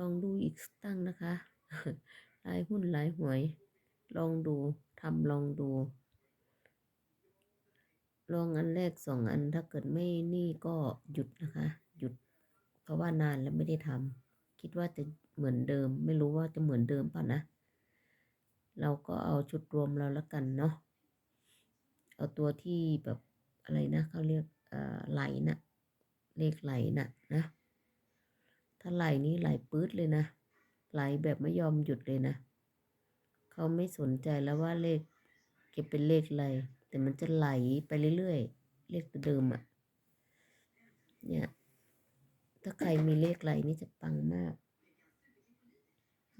ลองดูอีกตั้งนะคะหลายหุ้นหลายหวย ลองดูทำลองดู ลองอันแรกสองอันถ้าเกิดไม่นี่ก็หยุดนะคะ หยุด เพราะว่านานแล้วไม่ได้ทำคิดว่าจะเหมือนเดิม ไม่รู้ว่าจะเหมือนเดิมป่ะนะ เราก็เอาชุดรวมเราแล้วกันเนาะเอาตัวที่แบบอะไรนะเขาเรียกเอ่อไหลนะเลขไหลนะนะ ถ้าไหลนี้ไหลปื๊ดเลยนะ ไหลแบบไม่ยอมหยุดเลยนะ เขาไม่สนใจแล้วว่าเลขจะเป็นเลขอะไร แต่มันจะไหลไปเรื่อยๆ เลขเดิมอะ่ะ เนี่ย ถ้าใครมีเลขไหลนี่จะปังมาก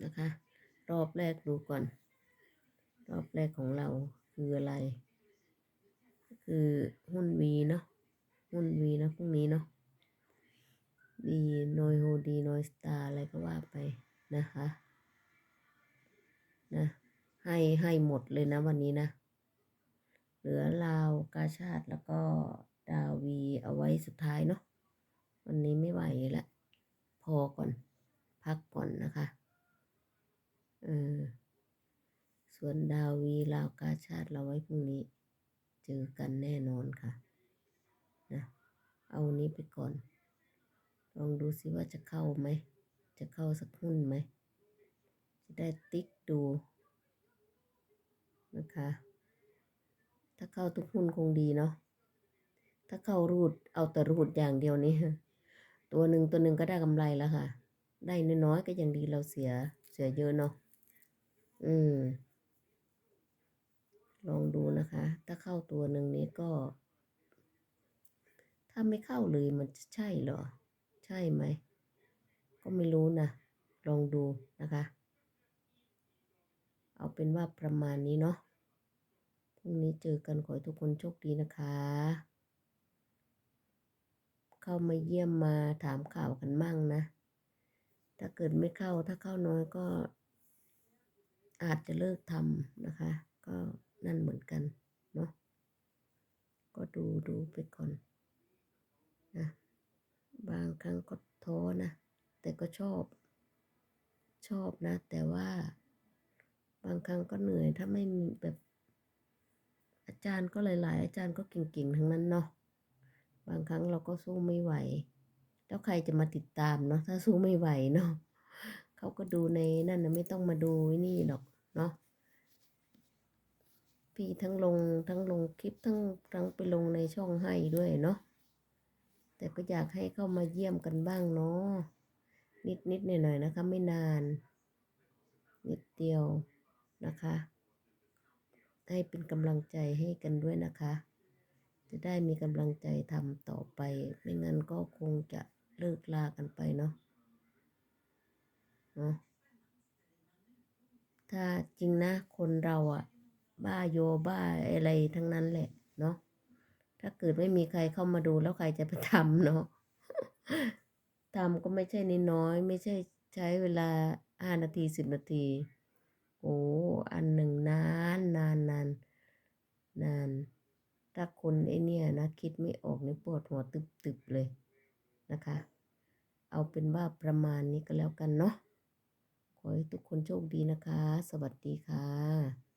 นะคะ รอบแรกดูก่อน รอบแรกของเราคืออะไร คือหุ้นวีเนาะ หุ้นวีนะพรุ่งนี้เนาะ นอยโฮดีนอยสตาร์อะไรก็ว่าไปนะคะนะให้ให้หมดเลยนะวันนี้นะ เหลือลาวกาชาติแล้วก็ดาวีเอาไว้สุดท้ายเนาะวันนี้ไม่ไหวละพอก่อน พักก่อนนะคะเออส่วนดาวีลาวกาชาติเราไว้พรุ่งนี้ เจอกันแน่นอนค่ะนะเอานี้ไปก่อน ลองดูซิว่าจะเข้าไหม จะเข้าสักหุ้นไหม จะได้ติ๊กดูนะคะ ถ้าเข้าทุกหุ้นคงดีเนาะ ถ้าเข้ารูดเอาแต่รูดอย่างเดียวนี้ตัวหนึ่งตัวหนึ่งก็ได้กำไรแล้วค่ะ ได้น้อยๆก็ยังดีเราเสียเสียเยอะเนาะ อืม ลองดูนะคะ ถ้าเข้าตัวหนึ่งนี้ก็ ถ้าไม่เข้าเลยมันจะใช่เหรอ ช่ไหม ก็ไม่รู้นะ ลองดูนะคะ เอาเป็นว่าประมาณนี้เนาะพรุ่งนี้เจอกันขอให้ทุกคนโชคดีนะคะ เข้ามาเยี่ยมมาถามข่าวกันมั่งนะ ถ้าเกิดไม่เข้าถ้าเข้าน้อยก็ อาจจะเลิกทำนะคะ ก็นั่นเหมือนกันเนาะก็ดูดูไปก่อนนะ บางครั้งก็ท้อนะ แต่ก็ชอบ ชอบนะ แต่ว่า บางครั้งก็เหนื่อยถ้าไม่มีแบบ อาจารย์ก็หลาย ๆ อาจารย์ก็เก่งๆทั้งนั้นเนาะบางครั้งเราก็สู้ไม่ไหว แล้วใครจะมาติดตามเนาะถ้าสู้ไม่ไหวเนาะเขาก็ดูในนั่นนะไม่ต้องมาดูนี่หรอกเนาะพี่ทั้งลงทั้งลงคลิปทั้งทั้งไปลงในช่องให้ด้วยเนาะ แต่ก็อยากให้เข้ามาเยี่ยมกันบ้างเนาะนิดนิดหน่อยหน่อยนะคะ ไม่นาน นิดเดียวนะคะ ให้เป็นกำลังใจให้กันด้วยนะคะ จะได้มีกำลังใจทำต่อไป ไม่งั้นก็คงจะเลิกลากันไปเนาะเนาะถ้าจริงนะ คนเราอะบ้าโยบ้าอะไรทั้งนั้นแหละเนาะ ถ้าเกิดไม่มีใครเข้ามาดูแล้วใครจะไปทำเนาะทำก็ไม่ใช่น้อย ไม่ใช่ใช้เวลาห้านาทีสิบนาที โอ้อันหนึ่งนานนานนานนาน ถ้าคนไอเนี่ยนะคิดไม่ออกนี่ปวดหัวตึบๆเลยนะคะ เอาเป็นว่าประมาณนี้ก็แล้วกันเนาะขอให้ทุกคนโชคดีนะคะ สวัสดีค่ะ